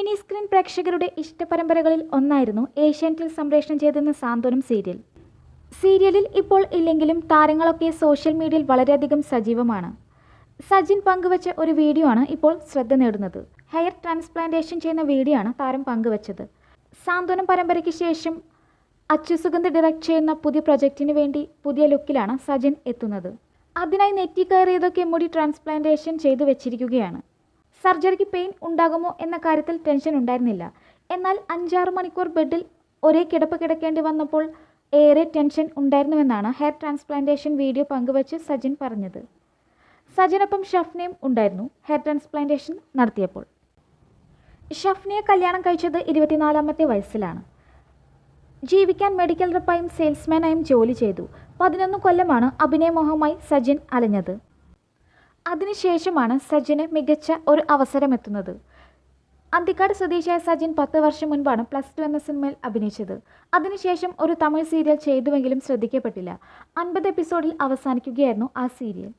Mini screen പ്രേക്ഷകരുടെ ഇഷ്ടപരമ്പരകളിൽ ഒന്നായിരുന്നു ഏഷ്യാനെറ്റിൽ സംപ്രേഷണം ചെയ്തിരുന്ന സാന്ത്വനം സീരിയൽ. സീരിയലിൽ ഇപ്പോൾ ഇല്ലെങ്കിലും താരങ്ങളൊക്കെ സോഷ്യൽ മീഡിയയിൽ വളരെയധികം സജീവമാണ്. സജിൻ പങ്കുവച്ച ഒരു വീഡിയോ ആണ് ഇപ്പോൾ ശ്രദ്ധ നേടുന്നത്. ഹെയർ ട്രാൻസ്പ്ലാന്റേഷൻ ചെയ്യുന്ന വീഡിയോ ആണ് താരം പങ്കുവച്ചത്. സാന്ത്വനം പരമ്പരയ്ക്ക് ശേഷം അച്യുസുഗന്ധ് ഡയറക്റ്റ് ചെയ്യുന്ന പുതിയ പ്രൊജക്റ്റിന് വേണ്ടി പുതിയ ലുക്കിലാണ് സജിൻ എത്തുന്നത്. അതിനായി നെറ്റി കയറിയതൊക്കെ മുടി ട്രാൻസ്പ്ലാന്റേഷൻ ചെയ്തു വെച്ചിരിക്കുകയാണ്. സർജറിക്ക് പെയിൻ ഉണ്ടാകുമോ എന്ന കാര്യത്തിൽ ടെൻഷൻ ഉണ്ടായിരുന്നില്ല. എന്നാൽ അഞ്ചാറ് മണിക്കൂർ ബെഡിൽ ഒരേ കിടപ്പ് കിടക്കേണ്ടി വന്നപ്പോൾ ഏറെ ടെൻഷൻ ഉണ്ടായിരുന്നുവെന്നാണ് ഹെയർ ട്രാൻസ്പ്ലാന്റേഷൻ വീഡിയോ പങ്കുവച്ച് സജിൻ പറഞ്ഞത്. സജിനൊപ്പം ഷഫ്നയും ഉണ്ടായിരുന്നു. ഹെയർ ട്രാൻസ്പ്ലാന്റേഷൻ നടത്തിയപ്പോൾ. ഷഫ്നയെ കല്യാണം കഴിച്ചത് ഇരുപത്തിനാലാമത്തെ വയസ്സിലാണ്. ജീവിക്കാൻ മെഡിക്കൽ റെപ്പായും സെയിൽസ്മാനായും ജോലി ചെയ്തു. പതിനൊന്ന് കൊല്ലമാണ് അഭിനയമോഹമായി സജിൻ അലഞ്ഞത്. അതിനുശേഷമാണ് സജിന് മികച്ച ഒരു അവസരമെത്തുന്നത്. അന്തിക്കാട് സ്വദേശിയായ സജിൻ പത്ത് വർഷം മുൻപാണ് പ്ലസ് ടു എന്ന സിനിമയിൽ അഭിനയിച്ചത്. അതിനുശേഷം ഒരു തമിഴ് സീരിയൽ ചെയ്തുവെങ്കിലും ശ്രദ്ധിക്കപ്പെട്ടില്ല. അൻപത് എപ്പിസോഡിൽ അവസാനിക്കുകയായിരുന്നു ആ സീരിയൽ.